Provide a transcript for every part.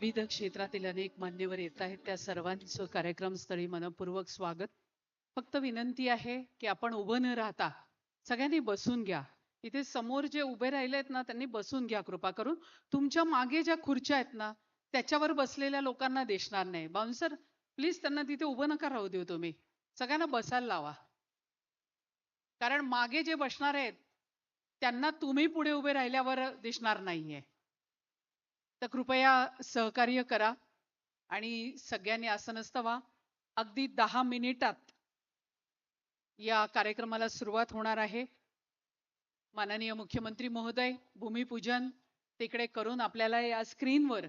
विविध क्षेत्रातील अनेक मान्यवर येत आहेत. त्या सर्वांचं कार्यक्रमस्थळी मनपूर्वक स्वागत. फक्त विनंती आहे की आपण उभं न राहता सगळ्यांनी बसून घ्या. इथे समोर जे उभे राहिलेत ना त्यांनी बसून घ्या कृपा करून. तुमच्या मागे ज्या खुर्च्या आहेत ना त्याच्यावर बसलेल्या लोकांना दिसणार नाही. बाउन्सर प्लीज त्यांना तिथे उभं नका राहू देऊ तुम्ही. सगळ्यांना बसायला लावा. कारण मागे जे बसणार आहेत त्यांना तुम्ही पुढे उभे राहिल्यावर दिसणार नाहीये. तर कृपया सहकार्य करा आणि सगळ्यांनी असं नसतं व्हा अगदी दहा मिनिटात या कार्यक्रमाला सुरुवात होणार आहे. माननीय मुख्यमंत्री महोदय भूमिपूजन तिकडे करून आपल्याला या स्क्रीनवर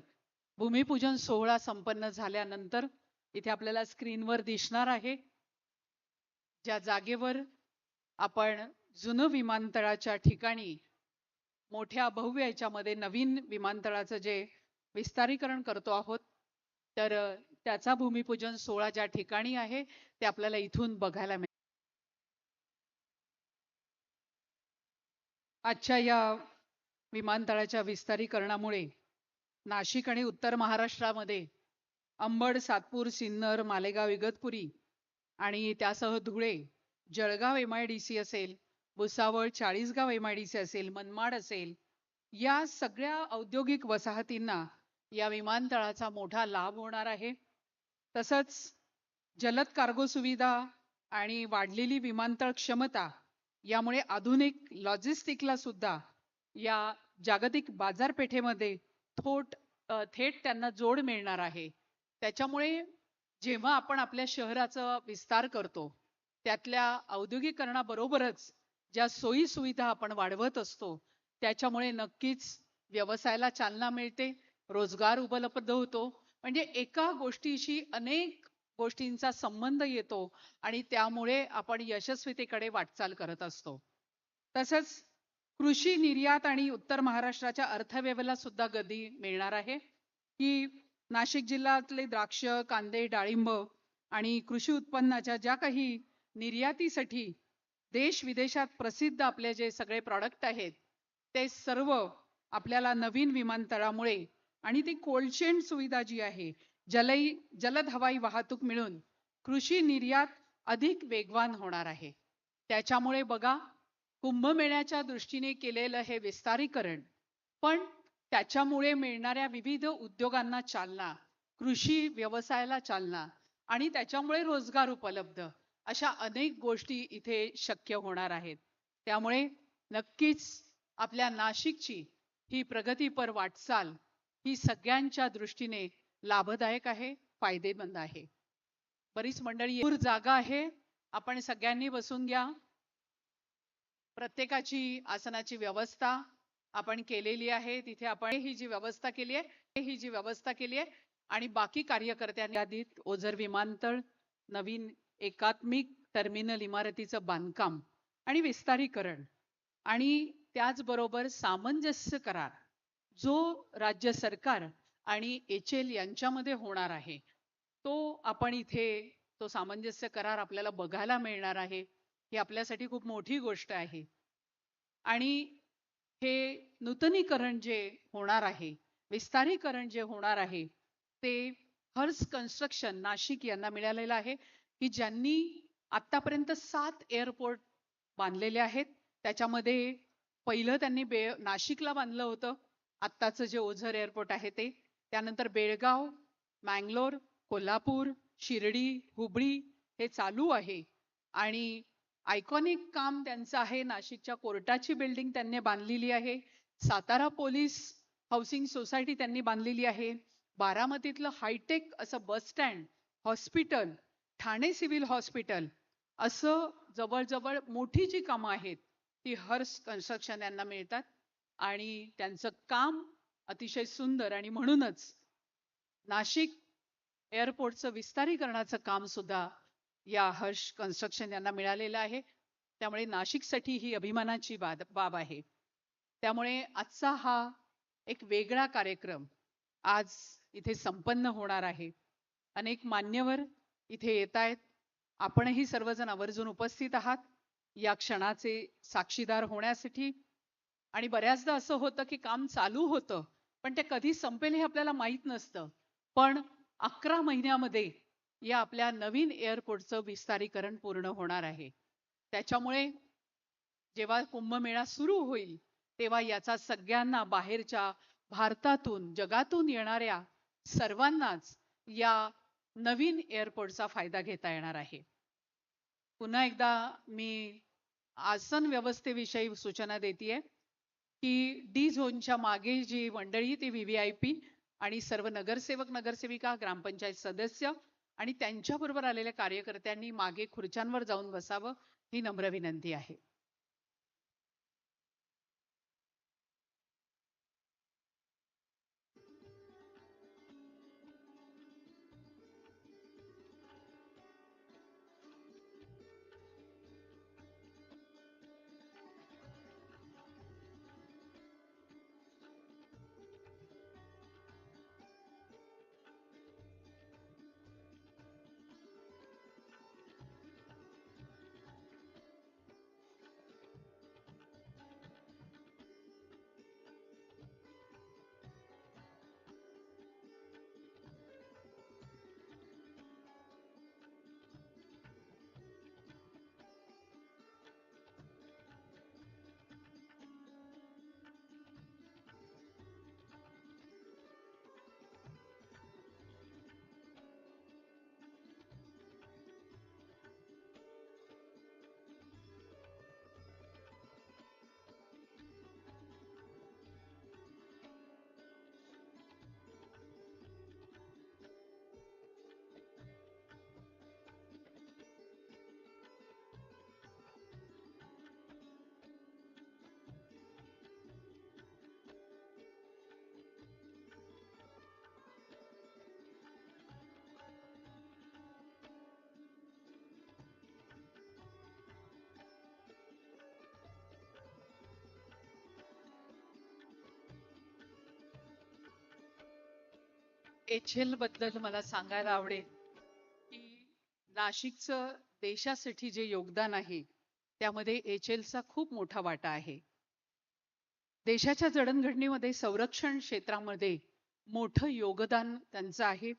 भूमिपूजन सोहळा संपन्न झाल्यानंतर इथे आपल्याला स्क्रीनवर दिसणार आहे. ज्या जागेवर आपण जुनं विमानतळाच्या ठिकाणी मोठ्या भव्य याच्यामध्ये नवीन विमानतळाचं जे विस्तारीकरण करतो आहोत तर त्याचा भूमिपूजन सोहळा ज्या ठिकाणी आहे ते आपल्याला इथून बघायला मिळेल. आजच्या या विमानतळाच्या विस्तारीकरणामुळे नाशिक आणि उत्तर महाराष्ट्रामध्ये अंबड सातपूर सिन्नर मालेगाव इगतपुरी आणि त्यासह Dhule Jalgaon M I D C असेल भुसावळ चाळीसगाव एमआयडीसी असेल मनमाड असेल या सगळ्या औद्योगिक वसाहतींना या विमानतळाचा मोठा लाभ होणार आहे. तसंच जलद कार्गो सुविधा आणि वाढलेली विमानतळ क्षमता यामुळे आधुनिक लॉजिस्टिकला सुद्धा या जागतिक बाजारपेठेमध्ये थोट थेट त्यांना जोड मिळणार आहे. त्याच्यामुळे जेव्हा आपण आपल्या शहराचा विस्तार करतो त्यातल्या औद्योगिकरणाबरोबरच ज्या सोयी सुविधा आपण वाढवत असतो त्याच्यामुळे नक्कीच व्यवसायाला चालना मिळते रोजगार उपलब्ध होतो. म्हणजे एका गोष्टीशी अनेक गोष्टींचा संबंध येतो आणि त्यामुळे आपण यशस्वीतेकडे वाटचाल करत असतो. तसंच कृषी निर्यात आणि उत्तर महाराष्ट्राच्या अर्थव्यवस्थेला सुद्धा गती मिळणार आहे. की नाशिक जिल्ह्यातले द्राक्ष कांदे डाळिंब आणि कृषी उत्पन्नाच्या ज्या काही निर्यातीसाठी देश विदेशात प्रसिद्ध आपले जे सगळे प्रॉडक्ट आहेत ते सर्व आपल्याला नवीन विमानतळामुळे आणि ती कोल्ड चेन सुविधा जी आहे जलई जलद हवाई वाहतूक मिळून कृषी निर्यात अधिक वेगवान होणार आहे. त्याच्यामुळे बघा कुंभमेळ्याच्या दृष्टीने केलेलं हे विस्तारीकरण पण त्याच्यामुळे मिळणाऱ्या विविध उद्योगांना चालना कृषी व्यवसायाला चालना आणि त्याच्यामुळे रोजगार उपलब्ध अशा अनेक गोष्टी इथे शक्य होणार आहेत. त्यामुळे नक्कीच आपल्या नाशिकची ही प्रगतीपर वाटचाल ही सगळ्यांच्या दृष्टीने लाभदायक आहे फायदेमंद आहे. बरीच मंडळी भरपूर जागा आहे आपण सगळ्यांनी बसून घ्या. प्रत्येकाची आसनाची व्यवस्था आपण केलेली आहे तिथे आपण ही जी व्यवस्था केली आहे ही जी व्यवस्था केली आहे आणि बाकी कार्यकर्त्यांनी यादीत ओझर विमानतळ नवीन एकात्मिक टर्मिनल इमारतीचं बांधकाम आणि विस्तारीकरण आणि त्याचबरोबर सामंजस्य करार जो राज्य सरकार आणि एच एल यांच्यामध्ये होणार आहे. तो आपण इथे तो सामंजस्य करार आपल्याला बघायला मिळणार आहे. ही आपल्यासाठी खूप मोठी गोष्ट आहे. आणि हे नूतनीकरण जे होणार आहे विस्तारीकरण जे होणार आहे ते हर्स कन्स्ट्रक्शन नाशिक यांना मिळालेलं आहे. की ज्यांनी आत्तापर्यंत सात एअरपोर्ट बांधलेले आहेत त्याच्यामध्ये पहिलं त्यांनी बे नाशिकला बांधलं होतं. आत्ताचं जे ओझर एअरपोर्ट आहे ते. त्यानंतर बेळगाव मँगलोर कोल्हापूर शिर्डी हुबळी हे चालू आहे. आणि आयकॉनिक काम त्यांचं आहे. नाशिकच्या कोर्टाची बिल्डिंग त्यांनी बांधलेली आहे. सातारा पोलीस हाऊसिंग सोसायटी त्यांनी बांधलेली आहे. बारामतीतलं हायटेक असं bus stand hospital Thane civil hospital असं जवळजवळ मोठी जी कामं आहेत ती हर्स कन्स्ट्रक्शन यांना मिळतात. आणि त्यांचं काम अतिशय सुंदर आणि म्हणूनच नाशिक एअरपोर्टचं विस्तारीकरणाचं काम सुद्धा या हर्ष कन्स्ट्रक्शन यांना मिळालेलं आहे. त्यामुळे नाशिकसाठी ही अभिमानाची बाब बाब आहे. त्यामुळे आजचा हा एक वेगळा कार्यक्रम आज इथे संपन्न होणार आहे. अनेक मान्यवर इथे येत आहेत आपणही सर्वजण आवर्जून उपस्थित आहात. या क्षणाचे साक्षीदार होण्यासाठी. आणि बऱ्याचदा असं होतं की काम चालू होतं पण ते कधी संपेल हे आपल्याला माहीत नसतं. पण अकरा महिन्यामध्ये या आपल्या नवीन एअरपोर्टचं विस्तारीकरण पूर्ण होणार आहे. त्याच्यामुळे जेव्हा कुंभमेळा सुरू होईल तेव्हा याचा सगळ्यांना बाहेरच्या भारतातून जगातून येणाऱ्या सर्वांनाच या नवीन एअरपोर्टचा फायदा घेता येणार आहे. पुन्हा एकदा मी आसन व्यवस्थेविषयी सूचना देते की डी झोनच्या मागे जी मंडळी ती व्ही व्ही आय पी आणि सर्व नगरसेवक नगरसेविका ग्रामपंचायत सदस्य आणि त्यांच्याबरोबर आलेल्या कार्यकर्त्यांनी मागे खुर्च्यांवर जाऊन बसावं ही नम्र विनंती आहे. एच एलबद्दल मला सांगायला आवडेल की नाशिकचं देशासाठी जे योगदान आहे त्यामध्ये एच एलचा खूप मोठा वाटा आहे. देशाच्या जडणघडणीमध्ये संरक्षण क्षेत्रामध्ये मोठं योगदान त्यांचं आहे.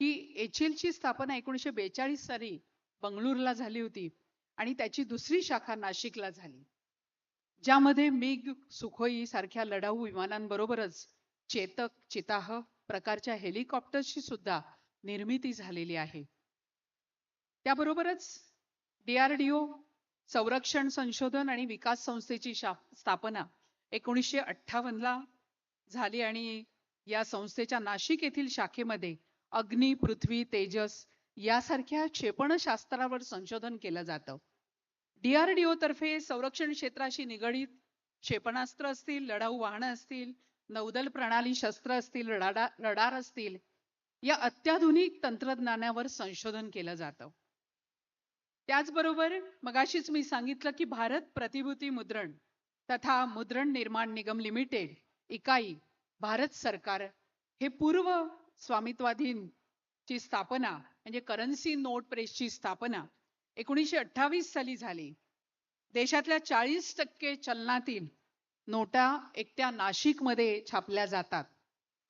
ही एच एलची स्थापना एकोणीसशे बेचाळीस साली बंगळूरला झाली होती आणि त्याची दुसरी शाखा नाशिकला झाली. ज्यामध्ये मिग सुखोई सारख्या लढाऊ विमानांबरोबरच चेतक चिताह प्रकारच्या हेलिकॉप्टर्सची सुद्धा निर्मिती झालेली आहे. त्याबरोबरच डीआरडीओ संरक्षण संशोधन आणि विकास संस्थेची स्थापना एकोणीसशे अठ्ठावन्नला झाली आणि या संस्थेच्या नाशिक येथील शाखेमध्ये अग्नी पृथ्वी तेजस यासारख्या क्षेपणशास्त्रावर संशोधन केलं जातं. डीआरडीओ तर्फे संरक्षण क्षेत्राशी निगडीत क्षेपणास्त्र असतील लढाऊ वाहनं असतील नौदल प्रणाली शस्त्र असतील रडार असतील या अत्याधुनिक तंत्रज्ञानावर संशोधन केलं जातं. त्याचबरोबर मगाशीच मी सांगितलं की भारत प्रतिभूती मुद्रण तथा मुद्रण निर्माण निगम लिमिटेड इकाई भारत सरकार हे पूर्व स्वामित्वाधीन ची स्थापना म्हणजे करन्सी नोट प्रेसची स्थापना एकोणीसशे अठ्ठावीस साली झाली. देशातल्या चाळीस टक्के चलनातील नोटा एकट्या नाशिकमध्ये छापल्या जातात.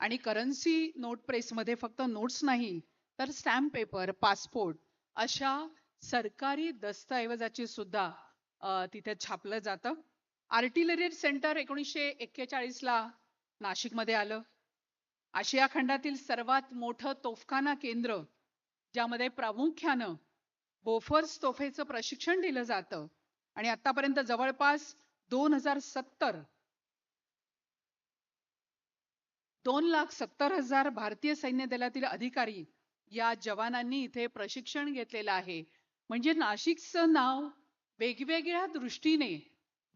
आणि करन्सी नोट प्रेसमध्ये फक्त नोट्स नाही तर स्टॅम्प पेपर पासपोर्ट अशा सरकारी दस्तऐवजाची सुद्धा तिथे छापलं जातं. आर्टिलरी सेंटर एकोणीसशे एक्केचाळीस ला नाशिकमध्ये आलं. आशिया खंडातील सर्वात मोठं तोफखाना केंद्र ज्यामध्ये प्रामुख्यानं बोफर्स तोफेचं प्रशिक्षण दिलं जातं. आणि आतापर्यंत जवळपास दोन हजार सत्तर. दोन लाख सत्तर हजार भारतीय सैन्य दलातील अधिकारी या जवानांनी इथे प्रशिक्षण घेतलेलं आहे. म्हणजे नाशिकचं नाव वेगवेगळ्या दृष्टीने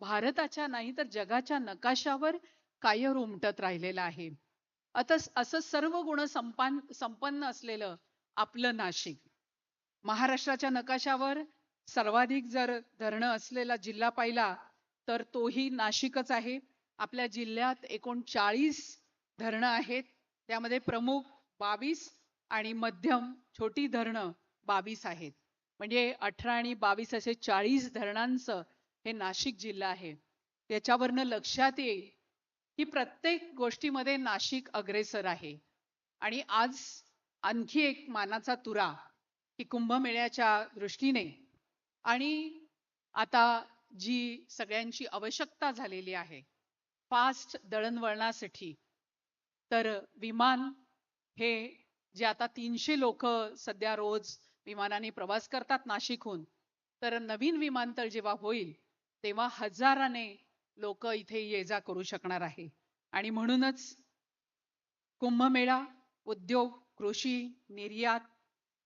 भारताच्या नाही तर जगाच्या नकाशावर कायर उमटत राहिलेलं आहे. आता असं सर्व गुण संपान संपन्न असलेलं आपलं नाशिक. महाराष्ट्राच्या नकाशावर सर्वाधिक जर धरणं असलेला जिल्हा पाहिला तर तोही नाशिकच आहे. आपल्या जिल्ह्यात एकूण चाळीस धरणं आहेत. त्यामध्ये प्रमुख बावीस आणि मध्यम छोटी धरणं बावीस आहेत. म्हणजे अठरा आणि बावीस असे चाळीस धरणांचं हे नाशिक जिल्हा आहे. त्याच्यावरनं लक्षात येईल की प्रत्येक गोष्टीमध्ये नाशिक अग्रेसर आहे. आणि आज आणखी एक मानाचा तुरा की कुंभमेळ्याच्या दृष्टीने. आणि आता जी सगळ्यांची आवश्यकता झालेली आहे. फास्ट दळणवळणासाठी. तर विमान हे जे आता तीनशे लोक सध्या रोज विमानाने प्रवास करतात नाशिकहून तर नवीन विमानतळ जेव्हा होईल तेव्हा हजाराने लोक इथे ये जा करू शकणार आहे. आणि म्हणूनच कुंभमेळा उद्योग कृषी निर्यात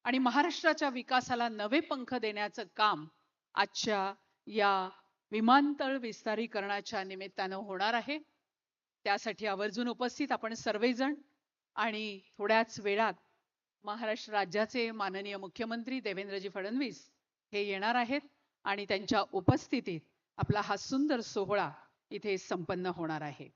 आणि महाराष्ट्राच्या विकासाला नवे पंख देण्याचं काम आजच्या या विमानतळ विस्तारीकरणाच्या निमित्तानं होणार आहे. त्यासाठी आवर्जून उपस्थित आपण सर्वजण आणि थोड्याच वेळात महाराष्ट्र राज्याचे माननीय मुख्यमंत्री देवेंद्रजी फडणवीस हे येणार आहेत आणि त्यांच्या उपस्थितीत आपला हा सुंदर सोहळा इथे संपन्न होणार आहे.